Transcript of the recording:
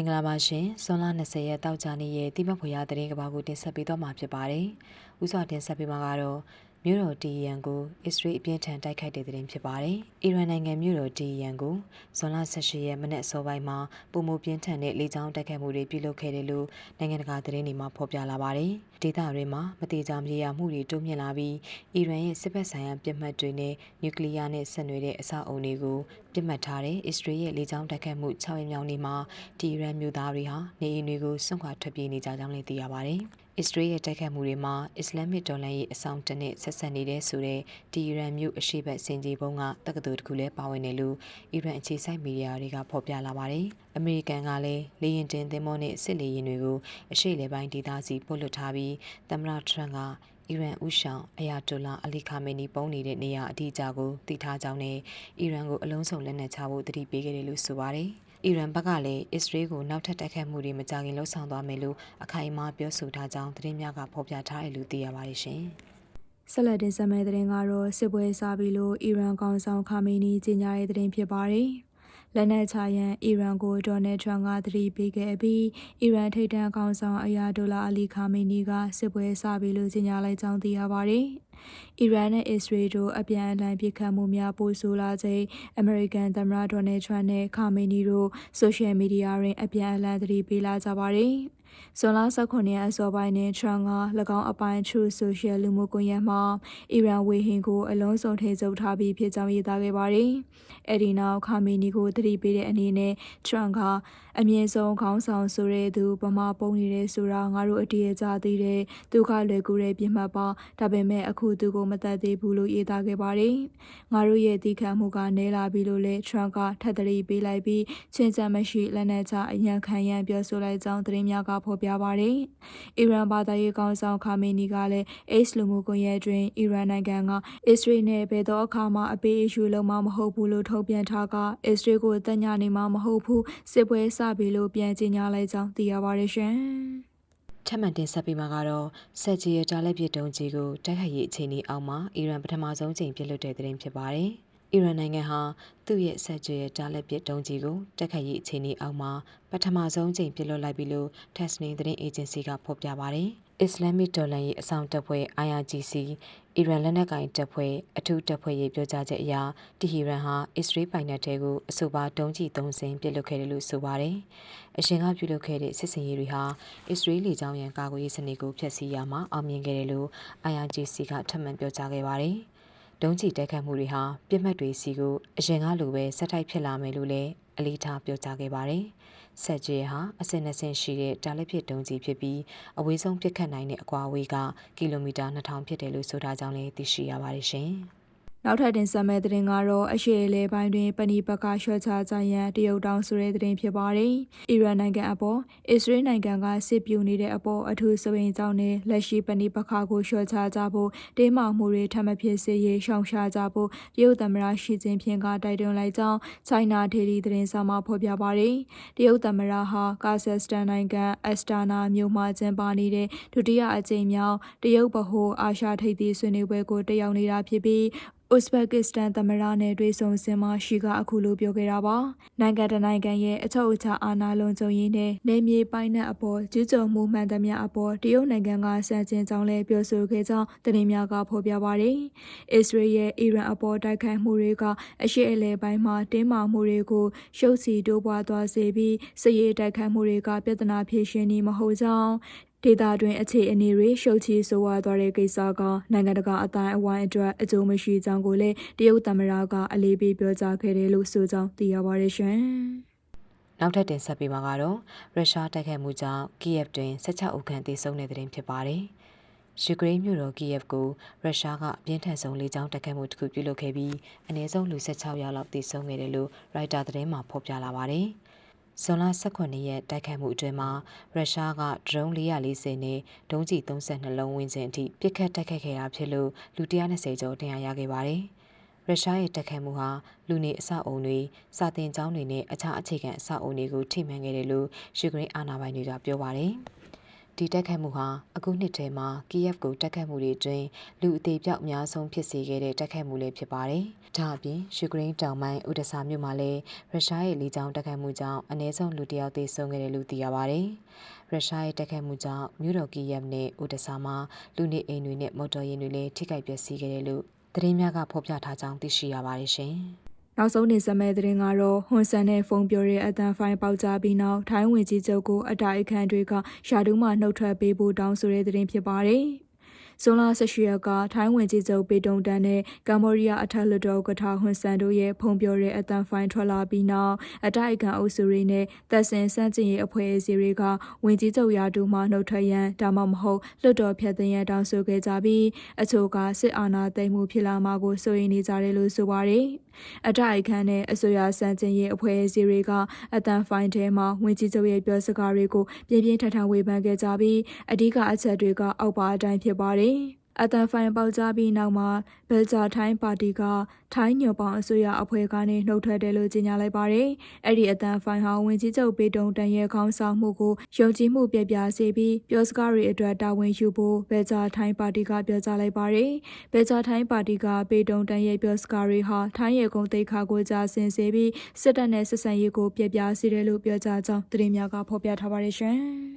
င်္ဂလာပါရှင်။ဇွန်လ20ရက်တောက်ကြနေ့ရဲ့တိမဖွေရသတင်းကဘာကိုတင်ဆက်ပေးတော့မှာဖြစ်ပါတယ်။ဥစွာတင်ဆက်ပေးမှာကတော့ မြို့တော်တီယန်ကိုအစ္စရေးအပြင်းထန်တိုက်ခိုက်တဲ့သတင်းဖြစ်ပါတယ်။အီရန်နိုင်ငံမြို့တော်တီယန်ကိုဇွန်လ18ရက်မနက်စောပိုင်းမှာပုံမပြင်းထန်တဲ့လေကြောင်းတိုက်ခိုက်မှုတွေပြုလုပ်ခဲ့တယ်လို့နိုင်ငံတကာသတင်းတွေမှာဖော်ပြလာပါတယ်။ဒေသတွေမှာမတိကျမရမှုတွေတိုးမြင့်လာပြီးအီရန်ရဲ့စစ်ဘက်ဆိုင်ရာပြစ်မှတ်တွေနဲ့နျူကလ িয়ার နဲ့ဆက်နွယ်တဲ့အဆောက်အုံတွေကိုပြစ်မှတ်ထားတဲ့အစ္စရေးရဲ့လေကြောင်းတိုက်ခိုက်မှု6ရက်မြောက်နေ့မှာတီရန်မြို့သားတွေဟာနေအိမ်တွေကိုစွန့်ခွာထွက်ပြေးနေကြကြောင်းလည်းသိရပါတယ်။ အစ္စရေးရဲ့တိုက်ခိုက်မှုတွေမှာအစ္စလာမစ်တော်လှန်ရေးအဆောင်တနစ်ဆက်ဆက်နေတဲ့ဆိုတဲ့တီရန်မြို့အရှိတ်စင်ကြီးဘုံကတက္ကသိုလ်တစ်ခုလည်းပါဝင်တယ်လို့အီရန်အခြေစိုက်မီဒီယာတွေကဖော်ပြလာပါတယ်။အမေရိကန်ကလည်းလေရင်တင်သင်္ဘောနဲ့စစ်လေယာဉ်တွေကိုအရှိတ်လေပိုင်းဒေသစီပို့လွှတ်ထားပြီးသမ္မတထရန့်ကအီရန်ဥဆောင်အယာတိုလာအလီခါမေနီပုံနေတဲ့နေရာအတိအကျကိုသိထားကြောင်းနဲ့အီရန်ကိုအလုံးစုံလက်နက်ချဖို့တတိပေးခဲ့တယ်လို့ဆိုပါတယ်။ အီရန်ဘက်ကလည်းအစ္စရေးကိုနောက်ထပ်တိုက်ခိုက်မှုတွေမကြခင်လှုံ့ဆော်သွားမယ်လို့အခိုင်အမာပြောဆိုထားကြောင်းသတင်းများကဖော်ပြထားတယ်လို့သိရပါတယ်ရှင်။ဆက်လက်တင်ဆက်မယ့်သတင်းကတော့စစ်ပွဲစားပြီးလို့အီရန်ကောင်ဆောင်ခါမီနီကြီးညာတဲ့သတင်းဖြစ်ပါတယ်။လက်နက်ချရန်အီရန်ကိုဒေါ်နယ်ထရန့်ကသတိပေးခဲ့ပြီးအီရန်ထိပ်တန်းအကောင်ဆောင်အယာဒိုလာအလီခါမီနီကစစ်ပွဲစပြီလို့ကြေညာလိုက်ကြောင်းသိရပါတယ်။ အီရန်နဲ့အစ္စရေးတို့အပြန်အလှန်ပစ်ခတ်မှုများပိုဆိုလာချိန်အမေရိကန်သမ္မတဒေါ်နယ်ထရန့်နဲ့ခါမီနီတို့ဆိုရှယ်မီဒီယာတွင်အပြန်အလှန်သတိပေးလာကြပါတယ်။ဇွန်လ18ရက်အစောပိုင်းတွင်ထရန့်က၎င်းအပိုင်း True Social လူမှုကွန်ရက်မှာအီရန်ဝေဟင်ကိုအလုံးစုံထိချုပ်ထားပြီးဖြစ်ကြောင်းရေးသားခဲ့ပါတယ်။အဲဒီနောက်ခါမီနီကိုသတိပေးတဲ့အနေနဲ့ထရန့်ကအမြင့်ဆုံးခေါင်းဆောင်ဆိုတဲ့သူဗမာပုံနေတဲ့ဆိုတာငါတို့အတည်အကြသိတဲ့ဒုက္ခလွယ်ကူတဲ့ပြစ်မှတ်ပါဒါပေမဲ့အခုသူကိုမတတ်သေးဘူးလို့ရေးသားခဲ့ပါတယ်။ငါတို့ရဲ့တီးခတ်မှုကနဲလာပြီလို့လဲထရန့်ကထပ်သတိပေးလိုက်ပြီးချင်းချမ်းမရှိလက်နက်ချအရန်ခံရန်ပြောဆိုလိုက်ကြောင်းသတင်းများကဖော်ပြပါတယ်။အီရန်ဘာသာရေးကောင်ဆောင်ခါမီနီကလည်း X လူမှုကွန်ရက်တွင်အီရန်နိုင်ငံကအစ္စရေးနဲ့ဘယ်တော့အခါမှအပေးအယူလုံးမမဟုတ်ဘူးလို့ထုတ်ပြန်ထားကအစ္စရေးကိုတက်ညနေမှမဟုတ်ဘူးစစ်ပွဲစပြီလို့ပြန်ကြေညာလိုက်ကြောင်းသိရပါတယ်ရှင်။ ထပ်မံတင်ဆက်ပေးမှာကတော့ဆက်ကြီးရဲ့တားလက်ပြတုံးကြီးကိုတိုက်ခိုက်ရေးအခြေအနေအောက်မှာအီရန်ပထမဆုံးချိန်ပြစ်လွတ်တဲ့တဲ့တင်ဖြစ်ပါတယ်။အီရန်နိုင်ငံဟာသူ့ရဲ့ဆက်ကြွရဲ့တားလက်ပစ်တုံးကြီးကိုတက်ခတ်ရေးအခြေအနေအောက်မှာပထမဆုံးချိန်ပြစ်လွတ်လိုက်ပြီလို့ Tasnim သတင်းအေဂျင်စီကဖော်ပြပါတယ်။ Islamic တော်လှန်ရေးအဆောင်တပ်ဖွဲ့ IRGC အီရန်လက်နက်ကိုင်တပ်ဖွဲ့အထူးတပ်ဖွဲ့ရဲ့ပြောကြားချက်အရတီဟီရန်ဟာအစ္စရေးပိုင်နက်တဲကိုအဆိုပါတုံးကြီးသုံးစင်ပြစ်လွတ်ခဲ့တယ်လို့ဆိုပါတယ်။အရှင်ကပြုလုပ်ခဲ့တဲ့စစ်စင်ရေးတွေဟာအစ္စရေးလေကြောင်းရန်ကာကွယ်ရေးစနစ်ကိုဖျက်ဆီးရမှာအောင်မြင်ခဲ့တယ်လို့ IRGC ကထပ်မံပြောကြားခဲ့ပါတယ်။ဒုံးကျည်တိုက်ခတ်မှုတွေဟာပြစ်မှတ်တွေစီကိုအရင်ကလိုပဲဆက်တိုက်ဖြစ်လာမယ်လို့လည်း အလေးထားပြောကြားခဲ့ပါတယ်။ဆက်ကျေဟာအစင်အစင်ရှိတဲ့တာလက်ဖြစ်ဒုံးကျည်ဖြစ်ပြီးအဝေးဆုံးပစ်ခတ်နိုင်တဲ့အကွာအဝေးကကီလိုမီတာ2000ဖြစ်တယ်လို့ဆိုထားကြောင်းလည်းသိရှိရပါတယ်ရှင်။ နောက်ထပ်တင်ဆက်မဲ့သတင်းကတော့အရှေ့အလဲပိုင်းတွင်ပဏိပကရှော့ချကြရန်တရုတ်တောင်ဆိုတဲ့သတင်းဖြစ်ပါတယ်။အီရန်နိုင်ငံအပေါ်အစ္စရေးနိုင်ငံကစစ်ပြူနေတဲ့အပေါ်အထူးစပိန်ကြောင့်နဲ့လက်ရှိပဏိပခကိုရှော့ချကြဖို့တင်းမာမှုတွေထပ်မဖြစ်စေရေးရှောင်ရှားကြဖို့တရုတ်သမ္မတရှီကျင်းဖျင်ကတိုက်တွန်းလိုက်ကြောင်း China Daily သတင်းစာမှာဖော်ပြပါတယ်။တရုတ်သမ္မတဟာကာဇက်စတန်နိုင်ငံအက်စတာနာမြို့မှာကျင်းပနေတဲ့ဒုတိယအကြိမ်မြောက်တရုတ်ဗဟိုအာရှထိပ်သီးဆွေးနွေးပွဲကိုတက်ရောက်နေတာဖြစ်ပြီးဥဇဘက်ကစ္စတန်သမ္မတနဲ့တွေ့ဆုံစင်မှာရှီကအခုလိုပြောခဲ့တာပါနိုင်ငံတနိုင်ငံရဲ့အချုပ်အခြာအာဏာလုံခြုံရေးနဲ့နေမြေပိုင်းနဲ့အပေါ်ကျူးကျော်မှုမှန်သမျှအပေါ်တရုတ်နိုင်ငံကစံကျင်ကြောင်းလည်းပြောဆိုခဲ့ကြောင်းသတင်းများကဖော်ပြပါတယ်အစ္စရေးရဲ့အီရန်အပေါ်တိုက်ခိုက်မှုတွေကအရှေ့အလယ်ပိုင်းမှာတင်းမာမှုတွေကိုရှုပ်ချီတိုးပွားသွားစေပြီးစစ်ရေးတိုက်ခိုက်မှုတွေကပြဿနာဖြေရှင်းနေမဟုတ်ကြောင်း ဒေသတွင်းအခြေအနေတွေရှုပ်ချီဆိုးဝါးသွားတဲ့ကိစ္စကနိုင်ငံတကာအတိုင်းအဝိုင်းအတွက်အကျိုးမရှိကြောင်းကိုလည်းတရုတ်သမ္မတကအလေးပေးပြောကြားခဲ့တယ်လို့ဆိုကြောင်းသိရပါတယ်ရှင်။နောက်ထပ်တင်ဆက်ပေးမှာကတော့ရုရှားတိုက်ခိုက်မှုကြောင့်ကီယက်တွင်16ဦးခန့်သေဆုံးတဲ့တဲ့တင်ဖြစ်ပါတယ်။ယူကရိန်းမြို့တော်ကီယက်ကိုရုရှားကအပြင်းထန်ဆုံးလေကြောင်းတိုက်ခိုက်မှုတစ်ခုပြုလုပ်ခဲ့ပြီးအနည်းဆုံးလူ16ယောက်လောက်သေဆုံးခဲ့တယ်လို့ရိုက်တာသတင်းမှာဖော်ပြလာပါတယ်။ ဇွန်လ18ရက်တိုက်ခိုက်မှုအတွင်းမှာရုရှားကဒရုန်း440နဲ့ဒုံးကျည်32လုံးဝန်းကျင်အထိပစ်ခတ်တိုက်ခိုက်ခဲ့တာဖြစ်လို့လူ120ကျော်ဒဏ်ရာရခဲ့ပါတယ်။ရုရှားရဲ့တိုက်ခိုက်မှုဟာလူနေအဆောက်အုံတွေစာတင်ကျောင်းတွေနဲ့အခြားအခြေခံအဆောက်အုံတွေကိုထိမှန်ခဲ့တယ်လို့ယူကရိန်းအာဏာပိုင်တွေကပြောပါတယ်။ ဒီတက်ခတ်မှုဟာအခုနှစ်ထဲမှာကီယက်ကိုတက်ခတ်မှုတွေအတွင်းလူအသေးပြောက်အများဆုံးဖြစ်စေခဲ့တဲ့တက်ခတ်မှုလည်းဖြစ်ပါတယ်။ဒါအပြင်ယူကရိန်းတောင်ပိုင်းဥဒစာမြို့မှာလည်းရုရှားရဲ့လေကြောင်းတက်ခတ်မှုကြောင့်အနည်းဆုံးလူတစ်ယောက်သေဆုံးခဲ့တယ်လို့သိရပါတယ်။ရုရှားရဲ့တက်ခတ်မှုကြောင့်မြို့တော်ကီယက်နဲ့ဥဒစာမှာလူနေအိမ်တွေနဲ့မော်တော်ယာဉ်တွေလည်းထိခိုက်ပျက်စီးခဲ့တယ်လို့သတင်းများကဖော်ပြထားကြောင်းသိရှိရပါတယ်ရှင်။ နောက်ဆုံးနေဆက်မဲ့တဲ့ရင်ကတော့ဟွန်ဆန်နဲ့ဖုန်ပြောတဲ့အတန်ဖိုင်ပေါက်ကြားပြီးနောက်ထိုင်းဝင်ကြီးချုပ်ကိုအတိုက်အခံတွေကရှာဒူးမှနှုတ်ထွက်ပေးဖို့တောင်းဆိုတဲ့တဲ့ရင်ဖြစ်ပါတယ်။ ဇွန်လ18ရက်ကထိုင်းဝင်ကြီးချုပ်ပေတုံတန်နဲ့ကမ္ဘောဒီးယားအထက်လွှတ်တော်ဥက္ကဋ္ဌဟွန်ဆန်တို့ရဲ့ဖုန်ပြောတဲ့အတန်ဖိုင်ထွက်လာပြီးနောက်အတိုက်အခံအုပ်စုတွေနဲ့တပ်ဆင်စန့်ကျင်ရေးအဖွဲ့အစည်းတွေကဝင်ကြီးချုပ်ရာထူးမှနှုတ်ထွက်ရန်ဒါမှမဟုတ်လွှတ်တော်ဖျက်သိမ်းရန်တောင်းဆိုခဲ့ကြပြီးအချို့ကစစ်အာဏာသိမ်းမှုဖြစ်လာမှာကိုစိုးရိမ်နေကြတယ်လို့ဆိုပါတယ်။အတိုက်အခံနဲ့အစိုးရစံကျင်ရေးအဖွဲ့အစည်းတွေကအတန်ဖိုင်ထဲမှာဝင်ကြီးချုပ်ရဲ့ပြောစကားတွေကိုပြင်းပြင်းထန်ထန်ဝေဖန်ခဲ့ကြပြီးအဓိကအချက်တွေကအောက်ပါအတိုင်းဖြစ်ပါတယ်။အတန်ဖိုင်ပေါက်ကြားပြီးနောက်မှာဘယ်ဂျာထိုင်းပါတီကထိုင်းညွန်ပေါင်အစိုးရအဖွဲ့ကနေနှုတ်ထွက်တယ်လို့ကြေညာလိုက်ပါတယ်။အဲ့ဒီအတန်ဖိုင်ဟာဝင်ကြီးချုပ်ပေတုံတန်ရဲ့ခေါင်းဆောင်မှုကိုယုံကြည်မှုပြပြစေပြီးပြောစကားတွေအတွက်တာဝန်ယူဖို့ဘယ်ဂျာထိုင်းပါတီကပြောကြားလိုက်ပါတယ်။ဘယ်ဂျာထိုင်းပါတီကပေတုံတန်ရဲ့ပြောစကားတွေဟာထိုင်းရဲ့ဂုဏ်သိက္ခာကိုကြာဆင်စေပြီးစစ်တပ်နဲ့ဆက်ဆံရေးကိုပြပြစေတယ်လို့ပြောကြားကြောင်းသတင်းများကဖော်ပြထားပါတယ်ရှင်။